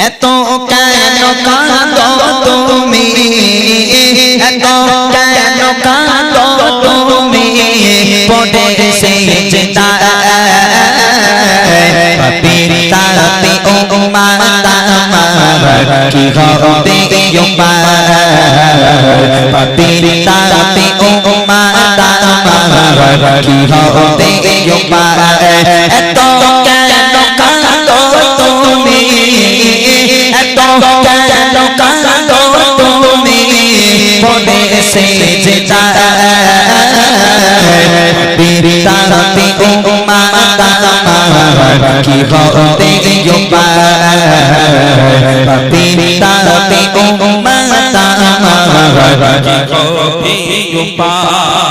এত কেন কাঁদো তুমি? এত কেন কাঁদো তুমি? পড়ে সে চিন্তা, পাপির তাপি ও মাতা কি হবে ইয়ুমা পাপির তাপি ও মাতা কি হবে ইয়ুমা এত বিরিতাতে ও মাতা কি হতে ইয়ুমা বিরিতাতে ও মাতা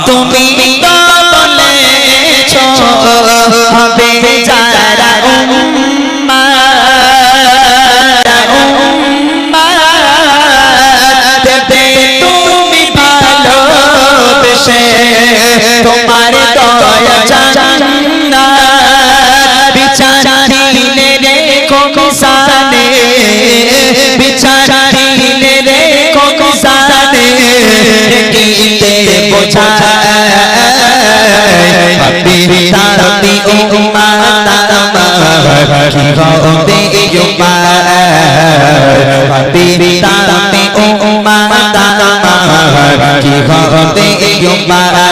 তুমি তো বলেছ হবে যারা উম্মা পাপি তাপি ও মাতা কি হতে ইয়ো এত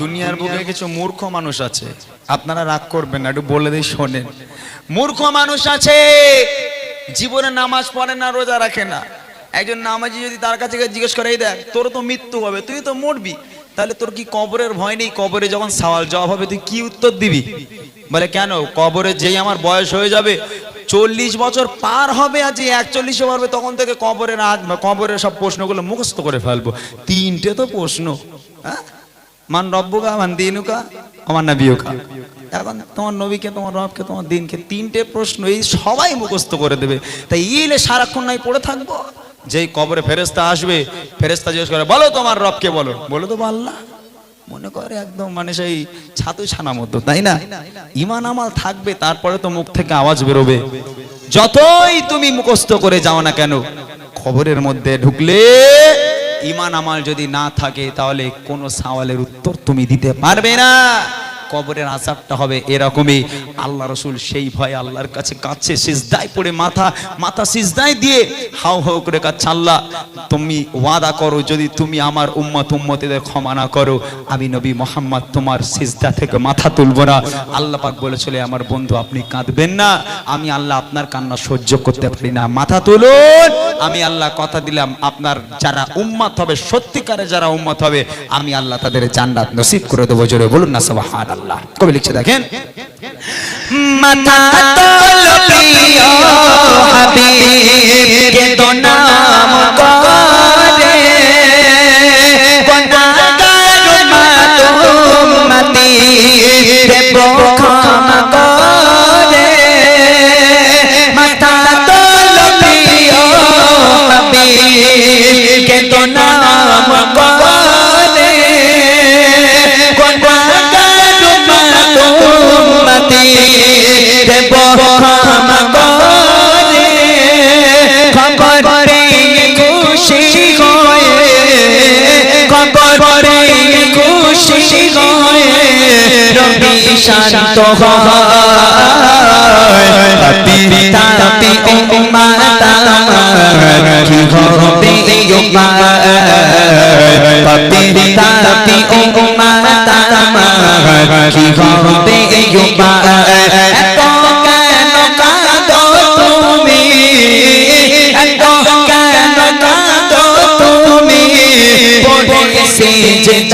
দুনিয়ার বুকে কিছু মূর্খ মানুষ আছে। আপনারা রাগ করবেন না, একটু বলে দিই শোনেন। মূর্খ মানুষ আছে, জীবনে নামাজ পড়ে না, রোজা রাখে না। একজন নামাজি যদি তার কাছে জিজ্ঞেস করে, এই দেখ, তোর তো মৃত্যু হবে, তুই তো মরবি। তাহলে তোর কি কবরের ভয় নেই? কবরে যখন সওয়াল জবাব হবে, তুই কি উত্তর দিবি? বলে, কেন? কবরে যেই আমার বয়স হয়ে যাবে চল্লিশ বছর পার হবে আর যে একচল্লিশে পারবে, তখন থেকে কবরের আজ, কবরের সব প্রশ্নগুলো মুখস্থ করে ফেলব। তিনটে তো প্রশ্ন হ্যাঁ? মান রব্বুকা, মান দিনুকা আমার নবীকা এখন তোমার নবীকে, তোমার রবকে, তোমার দিনকে তিনটে প্রশ্ন, এই সবাই মুখস্থ করে দেবে। তাই ইলে সারাক্ষণ নাই পড়ে থাকব। যেই কবরে ফেরেস্তা আসবে ফেরেস্তা জিজ্ঞেস করে, বলো তোমার রবকে বলো। বলো তো আল্লাহ মনে করে একদম মানে সেই ছাতু ছানা মতো, তাই না? ইমান আমাল থাকবে, তারপরে তো মুখ থেকে আওয়াজ বেরোবে। যতই তুমি মুখস্থ করে যাও না কেন, খবরের মধ্যে ঢুকলে ইমান আমাল যদি না থাকে, তাহলে কোনো সওয়ালের উত্তর তুমি দিতে পারবে না। কবরের আসাবটা হবে এরকমই। আল্লাহ রসুল সেই ভয়ে আল্লাহর কাছে কাছে সিজদায় পড়ে মাথা মাথা সিজদায় দিয়ে হাউ হাউ করে কাছে আল্লাহ, তুমি ওয়াদা করো, যদি তুমি আমার উম্মত উম্মতিদের ক্ষমা না করো, আমি নবী মোহাম্মদ তোমার সিজদা থেকে মাথা তুলবো না। আল্লাহ পাক বলেছিল আমার বন্ধু, আপনি কাঁদবেন না, আমি আল্লাহ আপনার কান্না সহ্য করতে পারি না। মাথা তুলুন! আমি আল্লাহ কথা দিলাম, আপনার যারা উম্মত হবে, সত্যিকারে যারা উম্মত হবে, আমি আল্লাহ তাদের জান্নাত নসিব করে দেবো। জোরে বলুন না সুবহান আল্লাহ। কবি লিখছে দেখেন। মাথা তোলো প্রিয় হাবিব। শান্ত তাপি তাপি ও মাতা কি হবে ইয়ুমা পাপি তাপি ও মাতা কি হবে ইয়ুমা এত